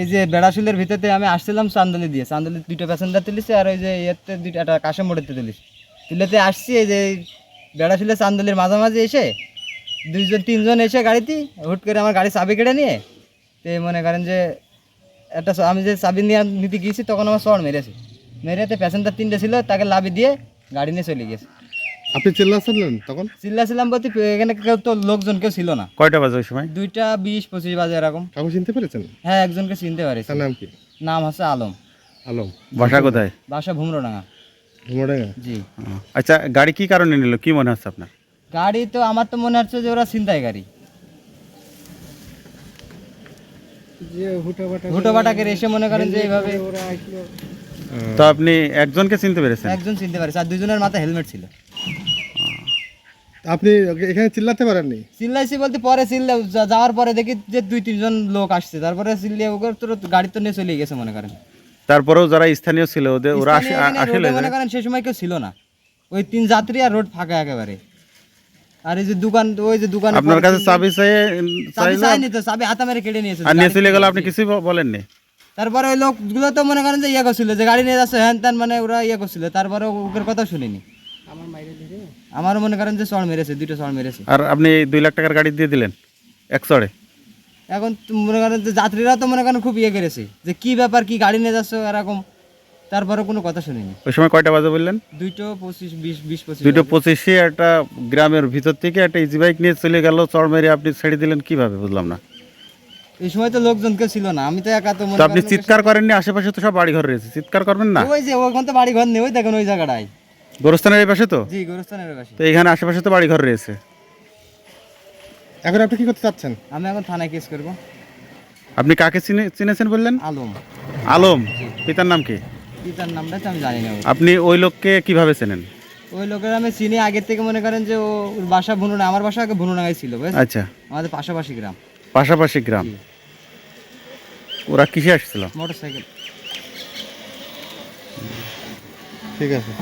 এই যে বেড়াশুলের ভিতরে আমি আসছিলাম চান্দলি দিয়ে। চান্দলি দুটো প্যাসেঞ্জার তুলিছে আর ওই যে ইয়েতে দুইটা একটা কাশে মোড়েতে তুলিছে। তুলেতে আসছি, এই যে বেড়াশুলের চান্দলির মাঝামাঝি এসে দুইজন, তিনজন এসে গাড়িতে হুট করে আমার গাড়ি চাবি কেটে নিয়ে তো মনে করেন যে একটা আমি যে চাবি নিয়ে নিতে গিয়েছি তখন আমার শর্ট মেরেছে। মেরেতে প্যাসেঞ্জার তিনটে ছিল, তাকে লাভি দিয়ে গাড়ি নিয়ে চলে গেছে আপনি চিল্লাছিলেন তখন? চিল্লাছিলাম বলতে এখানে কেউ তো লোকজন কেউ ছিল না। কয়টা বাজে ওই সময়? দুইটা বিশ পঁচিশ বাজে এরকম। কাউকে চিনতে পেরেছেন? হ্যাঁ একজনকে চিনতে পারিস তার নাম কি? নাম হচ্ছে আলম। আলম। বাসা কোথায়? বাসা ভুমরোডাঙ্গা। জি। আচ্ছা গাড়ি কি কারণে নিল? কি মনে হচ্ছে আপনার? গাড়ি তো আমার তো মনে হচ্ছে যে ওরা ছিনতাই গাড়ি। হুটোবাটাকে এসে মনে করেন যে এইভাবে তো আপনি একজনকে চিনতে পেরেছেন? একজন চিনতে পারিস আর দুজনের মাথায় হেলমেট ছিল। আপনি এখানে চিল্লাতে পারেননি? চিল্লাইছি বলতে পরে চিল্লা যাওয়ার পরে দেখি যে দুই তিনজন লোক আসছে। তারপরে চিল্লিয়ে ওকে তো গাড়ি তো নিয়ে চলে গেছে মনে করেন। তারপরেও যারা স্থানীয় ছিল ওদের ওরা আসলে মনে করেন সে সময় কেউ ছিল না। ওই তিন যাত্রী আর রোড ফাঁকা একেবারে। আর এই যে দোকান ওই যে দোকান আপনার কাছে চাবি চেয়ে চাবি চাইনি তো চাবি হাতা মেরে কেটে নিয়েছে। আর নিয়ে চলে গেল আপনি কিছুই বলেননি? তারপরে ওই লোকগুলো তো মনে করেন যে ইয়ে করছিল যে গাড়ি নিয়ে যাচ্ছে হ্যান ত্যান মানে ওরা ইয়ে করছিল। তারপরে ওদের কথা শুনিনি। আমারও মনে করেন যে চড় মেরেছে দুটো চড় মেরেছে। আর আপনি দুই লাখ টাকার গাড়ি দিয়ে দিলেন এক চড়ে? এখন মনে করেন যে যাত্রীরা তো মনে করেন খুব ইয়ে করেছে যে কি ব্যাপার কি গাড়ি নিয়ে যাচ্ছ এরকম তারপরে কোনো কথা শুনিনি। ওই সময় কয়টা বাজে বললেন? দুইটো পঁচিশ বিশ বিশ পঁচিশ দুইটো পঁচিশে একটা গ্রামের ভিতর থেকে একটা ইজি বাইক নিয়ে চলে গেল চড় মেরে আপনি ছেড়ে দিলেন কীভাবে বুঝলাম না। এই সময় তো লোকজন কেউ ছিল না আমি তো একা তো মনে আপনি চিৎকার করেননি আশেপাশে তো সব বাড়ি ঘর রয়েছে চিৎকার করবেন না? ওই যে ওখান তো বাড়ি ঘর নেই ওই দেখেন ওই জায়গাটায়। গোরস্থানের এই পাশে তো? জি গোরস্থানের পাশে। তো এখানে আশেপাশে তো বাড়ি ঘর রয়েছে। এখন আপনি কি করতে চাচ্ছেন? আমি এখন থানায় কেস করব। আপনি কাকে চিনে চিনেছেন বললেন? আলম। আলম? পিতার নাম কি? পিতার নামটা তো আমি জানি না। আপনি ওই লোককে কীভাবে চেনেন? ওই লোকের আমি চিনি আগের থেকে মনে করেন যে ও ওর বাসা ভুনুনা আমার বাসা আগে ভুনুনাগায় ছিল বুঝেছেন? আচ্ছা। আমাদের পাশাপাশি গ্রাম। পাশাপাশি গ্রাম? ওরা কিসে আসছিল? মোটর সাইকেল ঠিক আছে।